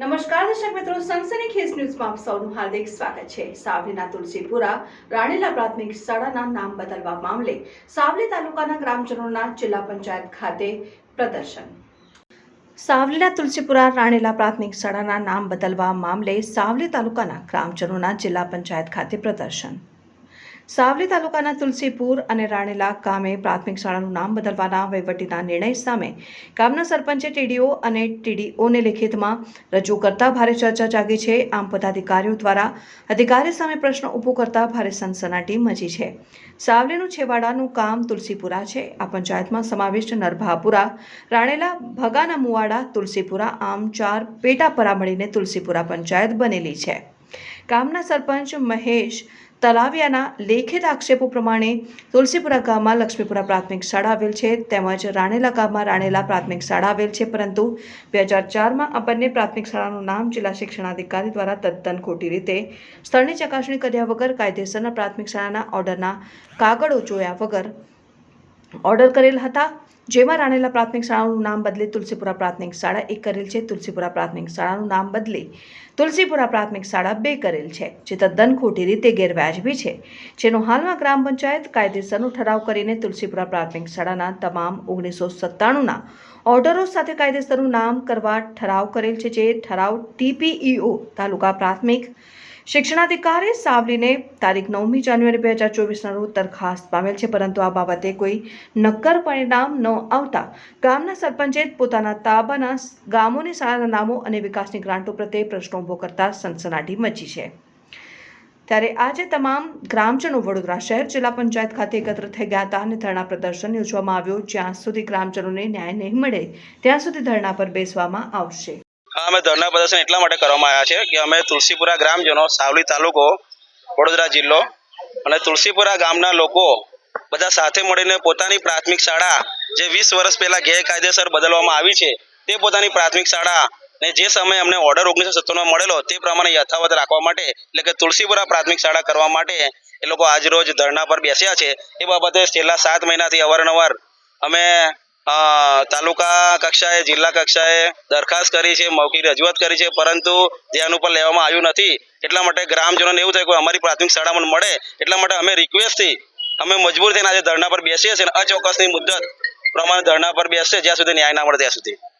નમસ્કાર દર્શક મિત્રો, સનસની ખેસ ન્યૂઝમાં આપ સૌનું હાર્દિક સ્વાગત છે. સાવલીના તુલસીપુરા, રાણીલા પ્રાથમિક શાળાના નામ બદલવા મામલે સાવલી તાલુકાના ગ્રામજનોના જિલ્લા પંચાયત ખાતે પ્રદર્શન. સાવલીના તુલસીપુરા, રાણીલા પ્રાથમિક શાળાના નામ બદલવા મામલે સાવલી તાલુકાના ગ્રામજનોના જિલ્લા પંચાયત ખાતે પ્રદર્શન. સાવલી તાલુકાના તુલસીપુર અને રાણેલા ગામે પ્રાથમિક શાળાનું નામ બદલવાના વહીવટીના નિર્ણય સામે ગામના સરપંચે ટીડીઓ અને ટીડીઓને લેખિતમાં રજૂ કરતા ભારે ચર્ચા જાગી છે. આમ પદાધિકારીઓ દ્વારા અધિકારી સામે પ્રશ્ન ઊભો કરતા ભારે સનસનાટી મચી છે. સાવલીનું છેવાડાનું કામ તુલસીપુરા છે. આ પંચાયતમાં સમાવિષ્ટ નરભાપુરા, રાણેલા ભગાના મુવાડા, તુલસીપુરા આમ ચાર પેટાપરા મળીને તુલસીપુરા પંચાયત બનેલી છે. ગામના સરપંચ મહેશ તલાવિયાના લેખિત આક્ષેપો પ્રમાણે તુલસીપુરા ગામમાં લક્ષ્મીપુરા પ્રાથમિક શાળા આવેલ છે, તેમજ રાણેલા ગામમાં રાણેલા પ્રાથમિક શાળા આવેલ છે, પરંતુ બે હજાર ચારમાં આ બંને પ્રાથમિક શાળાનું નામ જિલ્લા શિક્ષણાધિકારી દ્વારા તદ્દન ખોટી રીતે સ્થળની ચકાસણી કર્યા વગર કાયદેસરના પ્રાથમિક શાળાના ઓર્ડરના કાગળો જોયા વગર ઓર્ડર કરેલ હતા, જેમાં રાણેલા પ્રાથમિક શાળાનું નામ બદલે તુલસીપુરા પ્રાથમિક શાળા એક કરેલ છે, તુલસીપુરા પ્રાથમિક શાળાનું નામ બદલે તુલસીપુરા પ્રાથમિક શાળા બે કરેલ છે, જે તદ્દન ખોટી રીતે ગેરવ્યાજબી છે. જેનો હાલમાં ગ્રામ પંચાયત કાયદેસરનો ઠરાવ કરીને તુલસીપુરા પ્રાથમિક શાળાના તમામ ઓગણીસો સત્તાણુંના ઓર્ડરો સાથે કાયદેસરનું નામ કરવા ઠરાવ કરેલ છે, જે ઠરાવ ટીપીઈઓ તાલુકા પ્રાથમિક શિક્ષણાધિકારી સાવલીને તારીખ નવમી જાન્યુઆરી બે હજાર ચોવીસના રોજ દરખાસ્ત પામેલ છે, પરંતુ આ બાબતે કોઈ નક્કર પરિણામ ન આવતા ગામના સરપંચે પોતાના તાબાના ગામોની શાળાના નામો અને વિકાસની ગ્રાન્ટો પ્રત્યે પ્રશ્નો ઊભો કરતા સનસનાટી મચી છે. ત્યારે આજે તમામ ગ્રામજનો વડોદરા શહેર જિલ્લા પંચાયત ખાતે એકત્ર થઈ ગયા હતા અને ધરણા પ્રદર્શન યોજવામાં આવ્યું, જ્યાં સુધી ગ્રામજનોને ન્યાય નહીં મળે, ત્યાં સુધી ધરણા પર બેસવામાં આવશે. અમે ધરના પ્રદર્શન એટલા માટે કરવામાં આવ્યા છે કે અમે તુલસીપુરા ગ્રામજનો, સાવલી તાલુકો, વડોદરા જિલ્લો અને તુલસીપુરા ગામના લોકો બધા સાથે મળીને પોતાની પ્રાથમિક શાળા જે વીસ વર્ષ પહેલાં ગેરકાયદેસર બદલવામાં આવી છે, તે પોતાની પ્રાથમિક શાળા ને જે સમયે અમને ઓર્ડર ઓગણીસો સત્તાણું મળેલો તે પ્રમાણે યથાવત રાખવા માટે એટલે કે તુલસીપુરા પ્રાથમિક શાળા કરવા માટે એ લોકો આજ રોજ ધરણા પર બેસ્યા છે. એ બાબતે છેલ્લા સાત મહિનાથી અવારનવાર અમે તાલુકા કક્ષાએ, જિલ્લા કક્ષાએ દરખાસ્ત કરી છે, મૌખિક રજૂઆત કરી છે, પરંતુ ધ્યાન પર લેવામાં આવ્યું નથી, એટલા માટે ગ્રામજનોને એવું થાય કે અમારી પ્રાથમિક શાળામાં મળે, એટલા માટે અમે રિક્વેસ્ટથી અમે મજબૂર થઈને આજે ધરણા પર બેસીએ છીએ અને અચોક્કસની મુદ્દત પ્રમાણે ધરણા પર બેસશે, જ્યાં સુધી ન્યાય ના મળે ત્યાં સુધી.